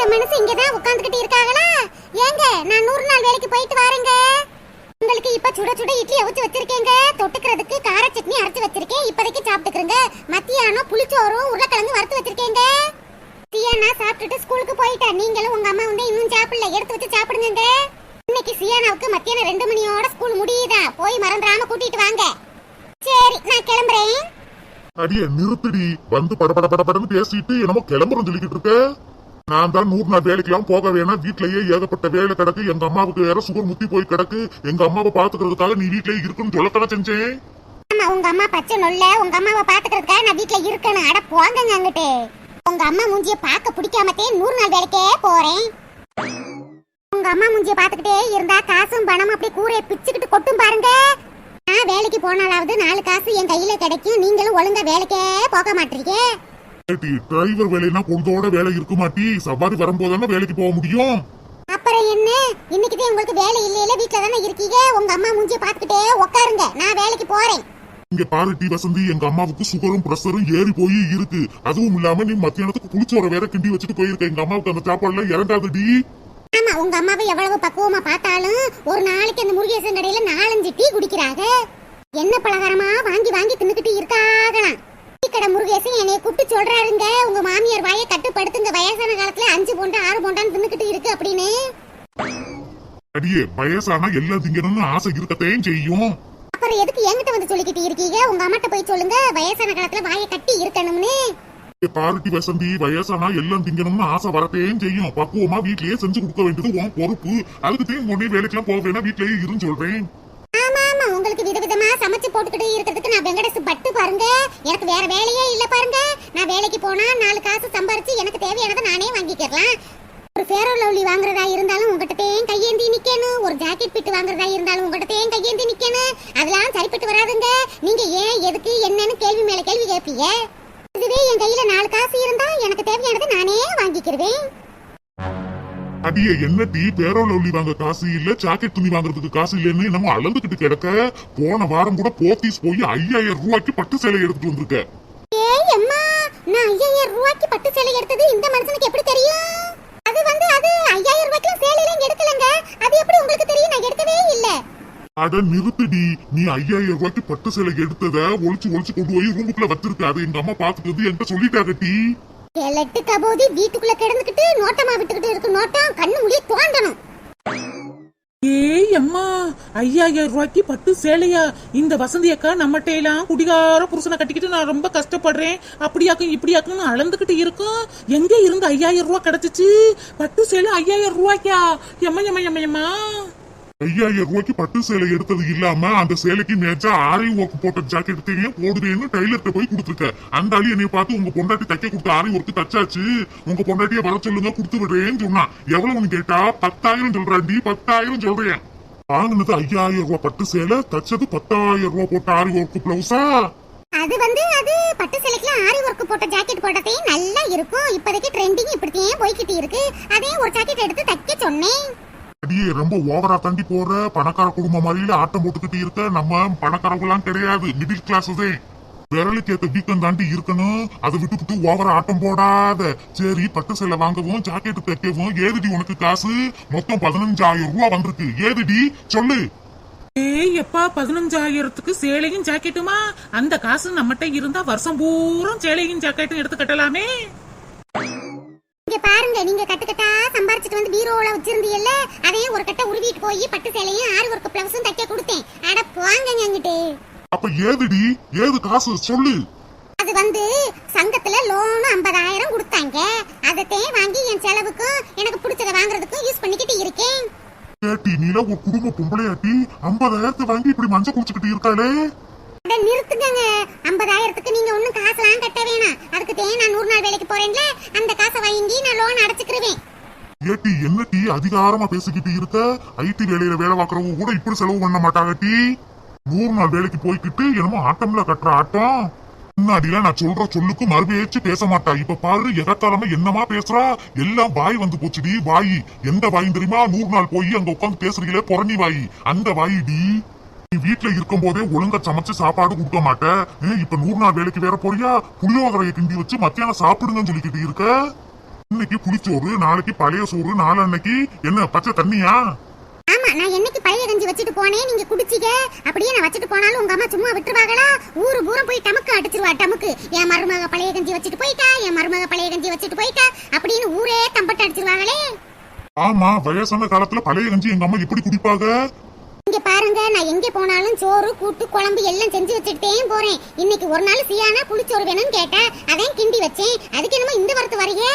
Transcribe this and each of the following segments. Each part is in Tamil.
இந்த மனசு இங்க தான் உட்கார்ந்துகிட்டு இருக்காங்களா? ஏங்க நான் நூறு நாள் வேலைக்கு போயிட்டு வரேங்க. உங்களுக்கு இப்ப சுட சுட இட்லி அவிச்சு வச்சிருக்கேங்க. தொட்டுக்கிறதுக்கு கார சட்னி அரைச்சு வச்சிருக்கேன். இப்போதைக்கு சாப்பிட்டுக்கிறேங்க. மத்தியானம் புளிச்சோறும் உருளைக்கிழங்கு வறுத்து வச்சிருக்கேங்க. சியானா சாப்பிட்டுட்டு ஸ்கூலுக்கு போயிட்டேன். நீங்களும் உங்க அம்மா வந்து இன்னும் சாப்பிடல. எடுத்து வச்சு சாப்பிடுங்க இன்னைக்கு சியானாவுக்கு மத்தியானம் ரெண்டு மணியோட ஸ்கூல் முடியுதா? போய் மறந்துடாம கூட்டிட்டு வாங்க. சரி நான் கிளம்புறேன். அடியே நிறுத்துடி. வந்து பட பட பட படன்னு பேசிட்டு என்னமோ கிளம்புறோம் சொல்லிக்கிட்டு இருக்க. நான் தான் நூறு நாள் வேலைக்கெல்லாம் போக வேணாம். வீட்லயே ஏகப்பட்ட வேலை கிடக்கு. எங்க அம்மாவுக்கு வேற சுகர் முத்தி போய் கிடக்கு. எங்க அம்மாவை பாத்துக்கிறதுக்காக நீ வீட்லயே இருக்குன்னு சொல்லத்தான செஞ்சேன் உங்க அம்மா பச்சை நொல்ல உங்க அம்மாவை பாத்துக்கிறதுக்காக நான் வீட்ல இருக்கேன்னு அட போங்க அங்கிட்டு. உங்க அம்மா மூஞ்சிய பார்க்க பிடிக்காமத்தே நூறு நாள் வேலைக்கே போறேன். உங்க அம்மா மூஞ்சிய பாத்துக்கிட்டே இருந்தா காசும் பணம் அப்படி கூரைய பிச்சுக்கிட்டு கொட்டும் பாருங்க. நான் வேலைக்கு போனாலாவது நாலு காசு என் கையில கிடைக்கும். நீங்களும் ஒழுங்கா வேலைக்கே போக மாட்டீங்க. டிரைவர் வேலைனா பொழுதோட வேலை இருக்க மாட்டி சவாரி வரும்போதானே வேலைக்கு போக முடியும். அப்புறம் என்ன? இன்னைக்கு உங்களுக்கு வேலை இல்லையில வீட்ல தானே இருக்கீங்க? உங்க அம்மா மூஞ்சிய பாத்துக்கிட்டே உட்காருங்க நான் வேலைக்கு போறேன். இங்க பாரு டி வசந்தி எங்க அம்மாவுக்கு சுகரும் பிரஷரும் ஏறி போய் இருக்கு. அதுவும் இல்லாம நீ மத்தியானத்துக்கு புளிச்சோர வேற கிண்டி வச்சுட்டு போயிருக்க. எங்க அம்மாவுக்கு அந்த சாப்பாடுல இறங்காது டி. ஆமா உங்க அம்மாவை எவ்வளவு பக்குவமா பார்த்தாலும் ஒரு நாளைக்கு அந்த முருகேசன் கடையில நாலஞ்சு டீ குடிக்கிறாங்க என்ன பலகாரமா? வாங்கி வாங்கி தின்னுக்கிட்டு இருக்காகலாம். கடை முருகேசன் என்னைய கூப்பிட்டு சொல்றாருங்க. உங்க மாமியார் வாயை கட்டுப்படுத்துங்க. வயசான காலத்துல அஞ்சு போண்டா ஆறு போண்டான்னு தின்னுக்கிட்டு இருக்கு அப்படின்னு. அடியே வயசானா எல்லாம் திங்கணும்னு ஆசை இருக்கத்தையும் செய்யும். அப்புறம் எதுக்கு என்கிட்ட வந்து சொல்லிக்கிட்டு இருக்கீங்க? உங்க அம்மாட்ட போய் சொல்லுங்க. வயசான காலத்துல வாயை கட்டி இருக்கணும்னு. ஏ, பாருட்டி வசந்தி வயசானா எல்லாம் திங்கணும்னு ஆசை வரத்தையும் செய்யும். பக்குவமா வீட்லயே செஞ்சு கொடுக்க வேண்டியது உன் பொறுப்பு. அதுக்கு தேன் உடனே வேலைக்கெல்லாம் போக வேணா வீட்லயே இருன்னு சொல்றேன் ஆமா ஆமா உங்களுக்கு விதவிதமா சமைச்சு போட்டுக்கிட்டு இருக்கிறதுக்கு நான் வெங்கடேஷ் பட்டு பாருங்க. எனக்கு வேற வேலையே இல்ல பாருங்க. நான் வேலைக்கு போனா நாலு காசு சம்பாரிச்சு எனக்கு தேவையானதை நானே வாங்கிக்கிறலாம். ஒரு ஃபேரோ லவ்லி வாங்குறதா இருந்தாலும் உங்ககிட்ட தேன் கையேந்தி நிக்கணும். ஒரு ஜாக்கெட் பிட்டு வாங்குறதா இருந்தாலும் உங்ககிட்ட தேன் கையேந்தி நிக்கணும். அதெல்லாம் சரிப்பட்டு வராதுங்க. நீங்க ஏன் எதுக்கு என்னன்னு கேள்வி மேல கேள்வி கேட்பீங்க. இதுவே என் கையில நாலு காசு இருந்தா எனக்கு தேவையானதை நானே வாங்கிக்கிறேன். அடியே என்ன டீ? பேரோ லவ்லி வாங்க காசு இல்ல ஜாக்கெட் துணி வாங்குறதுக்கு காசு இல்லன்னு என்னமோ அளந்துகிட்டு கிடக்க. போன வாரம் கூட போத்தீஸ் போய் ஐயாயிரம் ரூபாய்க்கு பட்டு சேலை எடுத்துட்டு வந்திருக்க. ஏய் அம்மா நான் ஐயாயிரம் ரூபாய்க்கு பட்டு சேலை எடுத்தது இந்த மனுஷனுக்கு எப்படி தெரியும்? அது வந்து அது ஐயாயிரம் ரூபாய்க்கு சேலையில எடுக்கலங்க. அது எப்படி உங்களுக்கு தெரியும்? நான் எடுக்கவே இல்ல. அட நிறுத்துடி நீ ஐயாயிரம் ரூபாய்க்கு பட்டு சேலை எடுத்தத ஒளிச்சு ஒளிச்சு கொண்டு போய் ரூமுக்குள்ள வச்சிருக்க. அதை எங்க அம்மா பாத்துக்கிறது என்கிட்ட சொல்லிட்டாங்க டீ. எலட்டு கபோதி வீட்டுக்குள்ள கிடந்துகிட்டு நோட்டமா விட்டுக்கிட்டு இருக்கு நோட்டம் கண்ணு முடிய தோண்டணும். ஏய் அம்மா ஐயாயிரம் ரூபாய்க்கு பட்டு சேலையா? இந்த வசந்தி அக்கா நம்மகிட்ட எல்லாம் குடிகார புருஷனை கட்டிக்கிட்டு நான் ரொம்ப கஷ்டப்படுறேன். அப்படியாக்கும் இப்படியாக்குன்னு அளந்துகிட்டு இருக்கும். எங்க இருந்து ஐயாயிரம் ரூபாய் கிடைச்சிச்சு? பட்டு சேலை ஐயாயிரம் ரூபாய்க்கா? எம்மா எம்மா எம்மா எம்மா. ஐயாயிரம் ரூபாய்க்கு பட்டு சேலை எடுத்தது இல்லாம அந்த சேலைக்கு மேட்சா ஆரி ஒர்க் போட்ட ஜாக்கெட் தேவையும் போடுவேன்னு டைலர்கிட்ட போய் கொடுத்துருக்க. அந்த ஆளு என்னைய பார்த்து உங்க பொண்டாட்டி தைக்க கொடுத்த ஆரி ஒர்க் தச்சாச்சு. உங்க பொண்டாட்டிய வர சொல்லுங்க கொடுத்து விடுறேன்னு சொன்னா. எவ்வளவுன்னு கேட்டா பத்தாயிரம் சொல்றாண்டி பத்தாயிரம் சொல்றேன். வாங்கினது ஐயாயிரம் ரூபாய் பட்டு சேலை தச்சது பத்தாயிரம் ரூபாய் போட்ட ஆரி ஒர்க் பிளவுஸா அது வந்து அது பட்டு சேலைக்குலாம் ஆரி ஒர்க் போட்ட ஜாக்கெட் போட்டதே நல்லா இருக்கும். இப்போதைக்கு ட்ரெண்டிங் இப்படியே போய்கிட்டு இருக்கு. அதே ஒரு ஜாக்கெட் எடுத்து தைக்க சொன்னேன். அடியே ரொம்ப ஓவரா தாண்டி போற பணக்கார குடும்பம் மாதிரில ஆட்டம் போட்டுக்கிட்டு இருக்க நம்ம பணக்காரங்களாம் கிடையாது. மிடில் கிளாஸ் தான் விரலுக்கு ஏத்த வீக்கம் தாண்டி இருக்கணும். அதை விட்டுக்கிட்டு ஓவரா ஆட்டம் போடாத. சரி பட்டு சேலை வாங்கவும் ஜாக்கெட் தைக்கவும் ஏதுடி உனக்கு காசு? மொத்தம் பதினஞ்சாயிரம் ரூபா வந்திருக்கு. ஏதுடி? சொல்லு. ஏய் எப்பா பதினஞ்சாயிரத்துக்கு சேலையும் ஜாக்கெட்டுமா? அந்த காசு நம்மகிட்ட இருந்தா வருஷம் பூரா சேலையும் ஜாக்கெட்டும் எடுத்து கட்டலாமே. இங்க பாருங்க நீங்க கட்டுக்கட்டா சம்பாரிச்சிட்டு வந்து பீரோல வச்சிருந்தீங்கல்ல அதையே ஒரு கட்ட உருவிட்டு போய் பட்டு சேலையும் ஆரி ஒர்க் பிளவுஸும் தைக்க கொடுத்தேன். அட போங்கங்க அங்கிட்டு அப்ப ஏதுடி? ஏது காசு? சொல்லு. அது வந்து சங்கத்துல லோன் ஐம்பதாயிரம் கொடுத்தாங்க. அதத்தையும் வாங்கி என் செலவுக்கும் எனக்கு பிடிச்சத வாங்குறதுக்கும் யூஸ் பண்ணிக்கிட்டு இருக்கேன். ஏட்டி நீல ஒரு குடும்ப பொம்பளையாட்டி ஐம்பதாயிரத்தை வாங்கி இப்படி மஞ்சள் குடிச்சுக்கிட்டு இருக்காளே? அட நிறுத்துங்க ஐம்பதாயிரத்துக்கு நீங்க ஒண்ணும் காசுலாம் கட்ட வேணாம். அதுக்கு தே நான் நூறு நாள் வேலைக்கு போறேன்ல அந்த காசை வாங்கி நான் லோன் அடைச்சுக்கிருவேன். ஏட்டி என்ன டீ அதிகாரமா பேசிக்கிட்டு இருக்க? ஐடி வேலையில வேலை பார்க்கறவங்க கூட இப்படி செலவு பண்ண மாட்டாங்க டீ. நூறு நாள் வேலைக்கு போய்கிட்டு என்னமோ ஆட்டம்ல கட்டுற ஆட்டம். முன்னாடிலாம் நான் சொல்ற சொல்லுக்கு மறுபேச்சு பேச மாட்டா. இப்ப பாரு எகத்தாலமா என்னமா பேசுறா? எல்லாம் வாய் வந்து போச்சுடி வாய். எந்த வாயும் தெரியுமா? நூறு நாள் போய் அங்க உட்காந்து பேசுறீங்களே புறணி வாய். அந்த வாயிடி வீட்டுல இருக்கும் போதே ஒழுங்கா சமைச்சு சாப்பாடு கொடுக்க மாட்ட. ஏன் இப்ப நூறு நாள் வேலைக்கு வேற போறியா? புளியோதரையை கிண்டி வச்சு மத்தியானம் சாப்பிடுங்கன்னு சொல்லிக்கிட்டு இருக்க? இன்னைக்கு புளிச்சோறு நாளைக்கு பழைய சோறு நாளன்னைக்கு என்ன பச்சை தண்ணியா? ஆமா நான் என்னைக்கு பழைய கஞ்சி வச்சுட்டு போனேன் நீங்க குடிச்சீங்க அப்படியே நான் வச்சுட்டு போனாலும் உங்க அம்மா சும்மா விட்டுருவாங்களா? ஊரு பூரம் போய் டமுக்கு அடிச்சிருவா டமுக்கு. என் மருமக பழைய கஞ்சி வச்சுட்டு போயிட்டா என் மருமக பழைய கஞ்சி வச்சுட்டு போயிட்டா அப்படின்னு ஊரே தம்பட்டு அடிச்சிருவாங்களே. ஆமா வயசான காலத்துல பழைய கஞ்சி எங்க அம்மா எப்படி குடிப்பாங்க? இங்க பாருங்க நான் எங்க போனாலும் சோறு கூட்டு குழம்பு எல்லாம் செஞ்சு வச்சுட்டே போறேன். இன்னைக்கு ஒரு நாள் சீயானா புளிச்சோறு வேணும்னு கேட்டேன் அதையும் கிண்டி வச்சேன். அதுக்கு என்னமோ இந்த வரத்து வரையே?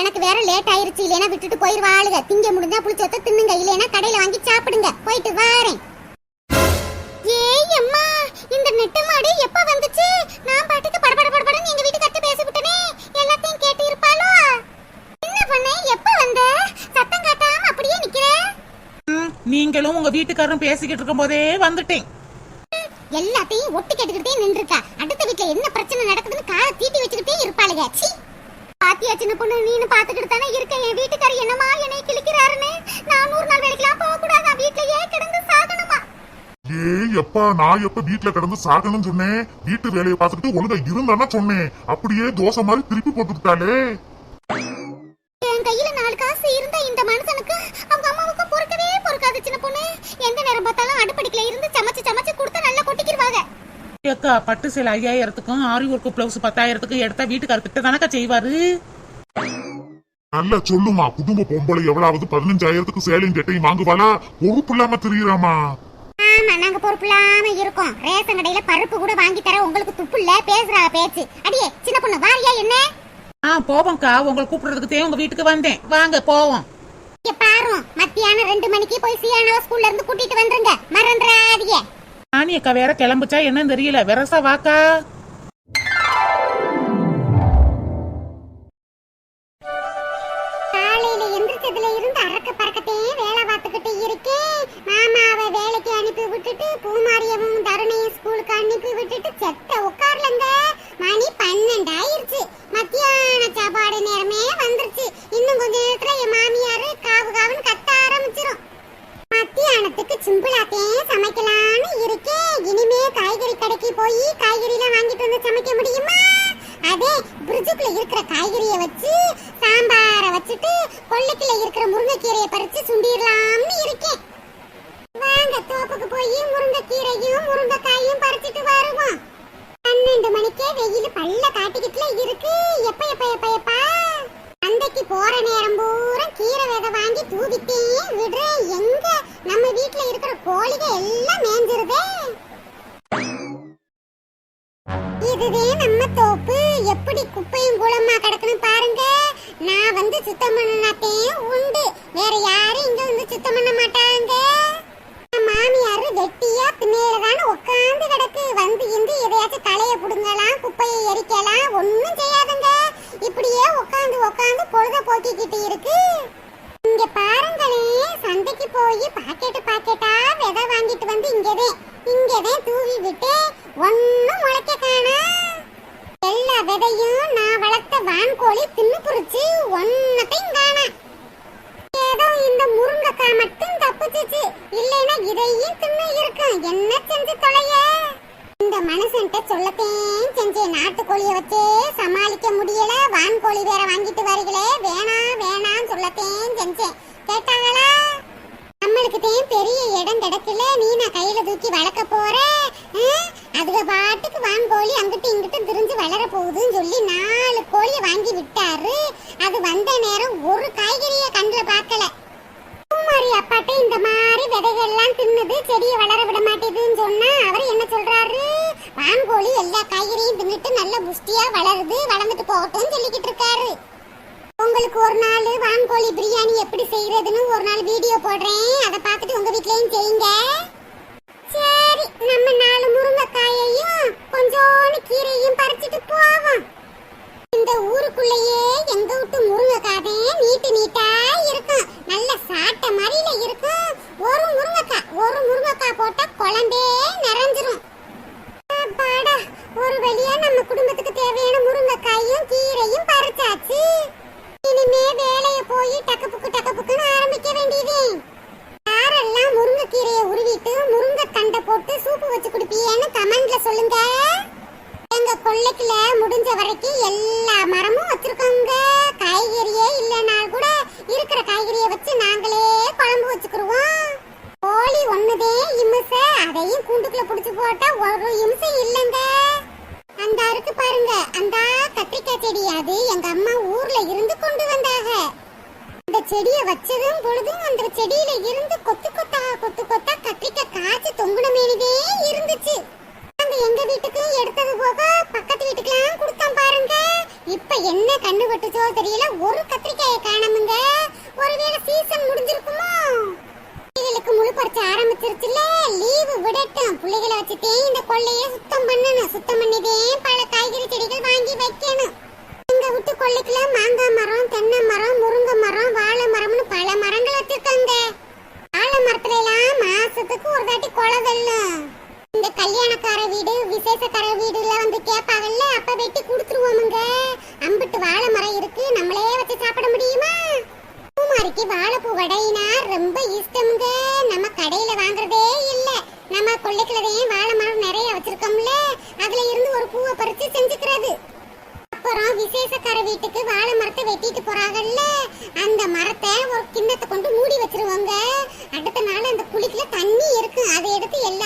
எனக்கு வேற லேட் ஆயிருச்சு இல்லைன்னா விட்டுட்டு போயிருவாளுங்க திங்க முடிஞ்சா புளிச்சோத்த தின்னுங்க இல்லைன்னா கடையில வாங்கி சாப்பிடுங்க. போயிட்டு வாரேன். ஏய் அம்மா இந்த நெட்டு மாடு எப்ப வந்துச்சு? நான் பாட்டுக்கு படபட படபடன்னு எங்க வீட்டு கத்து பேசி விட்டனே எல்லாத்தையும் கேட்டு இருப்பாளோ என்ன பண்ண எப்ப வந்த? சத்தம் நீங்களும் உங்க வீட்டுக்காரரும் பேசிக்கிட்டு இருக்கும் போதே வந்துட்டேன். எல்லாத்தையும் ஒட்டு கேட்டுக்கிட்டே நின்றுக்கா அடுத்த வீட்ல என்ன பிரச்சனை நடக்குதுன்னு காலை தீட்டி வச்சுக்கிட்டே இருப்பாளுங்க சீ. பாத்தியா சின்ன பொண்ணு? நீனு பாத்துக்கிட்டு தானே இருக்க. என் வீட்டுக்காரர் என்னமா என்னை கிழிக்கிறாருன்னு? நான் நூறு நாள் வேலைக்கெல்லாம் போக கூடாது வீட்லயே கிடந்து சாகணுமா? ஏய் எப்பா நான் எப்ப வீட்டுல கிடந்து சாகணும்னு சொன்னேன்? வீட்டு வேலையை பார்த்துக்கிட்டு ஒழுங்கா இருந்தானா சொன்னேன். அப்படியே தோசை மாதிரி திருப்பி போட்டுக்கிட்டாலே ஏக்கா பட்டு சேலை ஐயாயிரத்துக்கும் ஆரி ஒர்க்கு பிளவுஸ் பத்தாயிரத்துக்கு எடுத்தா வீட்டுக்காரர்கிட்ட தானக்கா செய்வாரு? நல்லா சொல்லுமா குடும்ப பொம்பளை எவ்வளவு பதினஞ்சாயிரத்துக்கு சேலையும் கெட்டையும் வாங்குவாளா? பொறுப்பு இல்லாம தெரியுறாமா? ஆமா நாங்க பொறுப்பில்லாம இருக்கோம். ரேஷன் கடையில பருப்பு கூட வாங்கி தர உங்களுக்கு துப்பு இல்ல பேசுறா பேச்சு. அடியே சின்ன பொண்ணு வாரியா என்ன? ஆ போவோம்க்கா. உங்களை கூப்பிடுறதுக்கு தே உங்க வீட்டுக்கு வந்தேன். வாங்க போவோம். இங்க பாரும் மத்தியானம் ரெண்டு மணிக்கு போய் சியானவ ஸ்கூல்ல இருந்து கூட்டிட்டு வந்துருங்க. மறந்துடாதீங்க. ராணி அக்கா வேற கிளம்புச்சா என்னன்னு தெரியல. வெரசா வாக்கா. காலையில எந்திரிச்சதுல இருந்து அறக்க பறக்கத்தே வேலை பார்த்துக்கிட்டு இருக்கேன். மாமாவை வேலைக்கு அனுப்பி விட்டுட்டு பூமாரியமும் தருணையும் ஸ்கூலுக்கு அனுப்பி விட்டுட்டு செத்த உட்கார்லங்க. மணி பன்னெண்டு ஆயிருச்சு மத்தியான சாப்பாடு நேரமே வந்துருச்சு. இன்னும் கொஞ்ச நேரத்துல என் மாமியாரு காவு காவுன்னு கத்த ஆரம்பிச்சிரும். மத்தியானத்துக்கு சிம்பிளாத்தையும் சமைக்கலாம் இருக்கேன் இனிமே காய்கறி கடைக்கு போய் காய்கறி எல்லாம் வாங்கிட்டு வந்து சமைக்க முடியுமா? அதே பிரிட்ஜுக்குள்ள இருக்கிற காய்கறியை வச்சு சாம்பார வச்சுட்டு கொள்ளைக்குள்ள இருக்கிற முருங்கைக்கீரையை பறிச்சு சுண்டிடலாம்னு இருக்கேன். வாங்க தோப்புக்கு போய் முருங்கைக்கீரையும் முருங்கைக்காயும் பறிச்சுட்டு வருவோம். பன்னெண்டு மணிக்கே வெயில் பல்ல காட்டிக்கிட்டுல இருக்கு. எப்ப எப்ப எப்ப எப்பா? சந்தைக்கு போற நேரம் பூரா கீரை விதை வாங்கி தூவிட்டே விடுறேன் எங்க? நம்ம வீட்ல இருக்கிற கோழிகள் எல்லாம் மேஞ்சிருதே. தோப்பு எப்படி குப்பையும் குளமா கிடக்குன்னு பாருங்க. நான் வந்து சுத்தம் பண்ணாத்தே உண்டு. வேற யாரும் இங்க வந்து சுத்தம் பண்ண மாட்டாங்க மாமியாரு வெட்டியா பின்னேறதான உட்காந்து கிடக்கு. வந்து இந்து எதையாச்சும் தலைய புடுங்கலாம் குப்பையை எரிக்கலாம் ஒண்ணும் செய்யாதுங்க. இப்படியே உட்காந்து உட்காந்து பொழுத போக்கிக்கிட்டு இருக்கு. இங்க பாருங்களே சந்தைக்கு போய் பாக்கெட்டு பாக்கெட்டா விதை வாங்கிட்டு வந்து இங்கதே இங்கதே தூவி விட்டு ஒன்னு முளைக்க காணா எல்லா விதையும் நான் வளர்த்த கோழி தின்னு புரிச்சு ஒன்னத்தையும் காணா ஏதோ இந்த முருங்கக்காய் மட்டும் தப்பிச்சிச்சு. இல்லைன்னா இதையும் தின்னு இருக்கும் என்ன செஞ்சு தொலைய? இந்த மனுஷன்ட்ட சொல்லத்தேன் செஞ்சேன். நாட்டுக்கோழிய வச்சே சமாளிக்க முடியல. வான்கோழி வேற வாங்கிட்டு வரீங்களே. வேணாம் வேணாம் சொல்லத்தேன் செஞ்சேன். கேட்டாங்களா? நம்மளுக்கு பெரிய இடம் கிடைக்கல. நீ நான் கையில தூக்கி வளர்க்க போற. அதுக பாட்டுக்கு வாங்கோழி அங்கிட்டு இங்கிட்டு திரிஞ்சு வளர போகுதுன்னு சொல்லி நாலு கோழியை வாங்கி விட்டாரு. அது வந்த நேரம் ஒரு காய்கறியை கண்ணில் பார்க்கல. பூமாரி அப்பாட்ட இந்த மாதிரி விதைகள்லாம் தின்னுது செடியை வளர விட மாட்டேதுன்னு சொன்னா அவர் என்ன சொல்றாரு? வான்கோழி எல்லா காய்கறியும் தின்னுட்டு நல்ல புஷ்டியா வளருது வளர்ந்துட்டு போகட்டும்னு சொல்லிக்கிட்டு இருக்காரு. உங்களுக்கு ஒரு நாள் வான்கோழி பிரியாணி எப்படி செய்யறதுன்னு ஒரு நாள் வீடியோ போடுறேன். அதை பார்த்துட்டு உங்க வீட்லயும் செய்யுங்க. நம்ம நாலு முருங்கைக்காயையும் கொஞ்சோண்டு கீரையும் பறிச்சிட்டு போவோம். இந்த ஊருக்குள்ளேயே எங்க விட்டு கொல்லைக்குல முடிஞ்ச வரைக்கும் எல்லா மரமும் வச்சிருக்கோங்க. காய்கறியே இல்லைனால் கூட இருக்கிற காய்கறியை வச்சு நாங்களே குழம்பு வச்சுக்கிருவோம். கோழி ஒண்ணுதே இம்ச. அதையும் கூண்டுக்குள்ள பிடிச்சி போட்டா ஒரு இம்சம் இல்லைங்க. அந்த இருக்கு பாருங்க. அந்த கத்திரிக்காய் செடி. அது எங்க அம்மா ஊர்ல இருந்து கொண்டு வந்தாங்க. அந்த செடியை வச்சதும் பொழுதும் அந்த செடியில இருந்து கொத்து கொத்தா கொத்து கொத்தா கத்திரிக்காய் காய்ச்சி தொங்குன மேனிதே இருந்துச்சு. முதல்ல எங்க வீட்டுக்கு? எடுத்தது போக பக்கத்து வீட்டுக்கெல்லாம் கொடுத்தான் பாருங்க. இப்ப என்ன கண்ணு பட்டுச்சோ தெரியல. ஒரு கத்திரிக்காயை காணமுங்க. ஒருவேளை சீசன் முடிஞ்சிருக்குமோ? பிள்ளைகளுக்கு முழு பறிச்சு ஆரம்பிச்சிருச்சுல லீவு விடட்டும். பிள்ளைகளை வச்சுட்டே இந்த கொள்ளையே கிணத்துல தண்ணி இருக்கு. அதை எடுத்து எல்லா